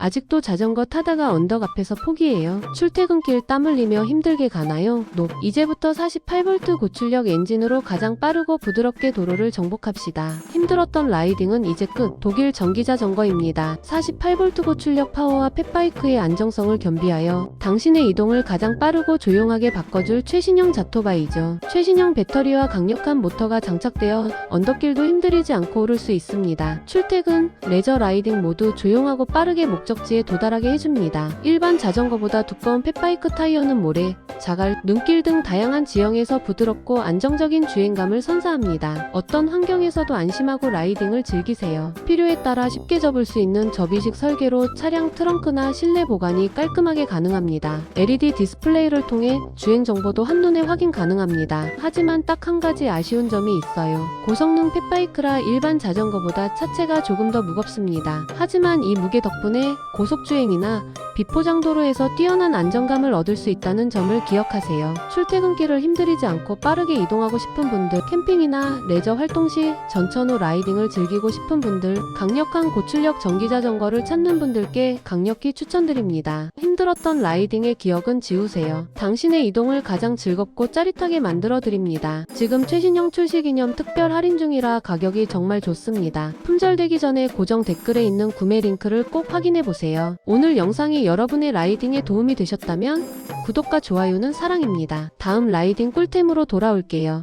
아직도 자전거 타다가 언덕 앞에서 포기해요. 출퇴근길 땀 흘리며 힘들게 가나요? 노. 이제부터 48V 고출력 엔진으로 가장 빠르고 부드럽게 도로를 정복합시다. 힘들었던 라이딩은 이제 끝. 독일 전기자전거입니다. 48V 고출력 파워와 펫바이크의 안정성을 겸비하여 당신의 이동을 가장 빠르고 조용하게 바꿔줄 최신형 자토바이죠. 최신형 배터리와 강력한 모터가 장착되어 언덕길도 힘들이지 않고 오를 수 있습니다. 출퇴근, 레저 라이딩 모두 조용하고 빠르게 목적지에 도달하게 해줍니다. 일반 자전거보다 두꺼운 펫바이크 타이어는 모래, 자갈, 눈길 등 다양한 지형에서 부드럽고 안정적인 주행감을 선사합니다. 어떤 환경에서도 안심하고 라이딩을 즐기세요. 필요에 따라 쉽게 접을 수 있는 접이식 설계로 차량 트렁크나 실내 보관이 깔끔하게 가능합니다. LED 디스플레이를 통해 주행 정보도 한눈에 확인 가능합니다. 하지만 딱 한 가지 아쉬운 점이 있어요. 고성능 펫바이크라 일반 자전거보다 차체가 조금 더 무겁습니다. 하지만 이 무게 덕분에 고속주행이나 비포장도로에서 뛰어난 안정감을 얻을 수 있다는 점을 기억하세요. 출퇴근길을 힘들이지 않고 빠르게 이동하고 싶은 분들, 캠핑이나 레저 활동 시 전천후 라이딩을 즐기고 싶은 분들, 강력한 고출력 전기자전거를 찾는 분들께 강력히 추천드립니다. 힘들었던 라이딩의 기억은 지우세요. 당신의 이동을 가장 즐겁고 짜릿하게 만들어 드립니다. 지금 최신형 출시 기념 특별 할인 중이라 가격이 정말 좋습니다. 품절되기 전에 고정 댓글에 있는 구매 링크를 꼭 확인해 보세요. 오늘 영상이 여러분의 라이딩에 도움이 되셨다면 구독과 좋아요는 사랑입니다. 다음 라이딩 꿀템으로 돌아올게요.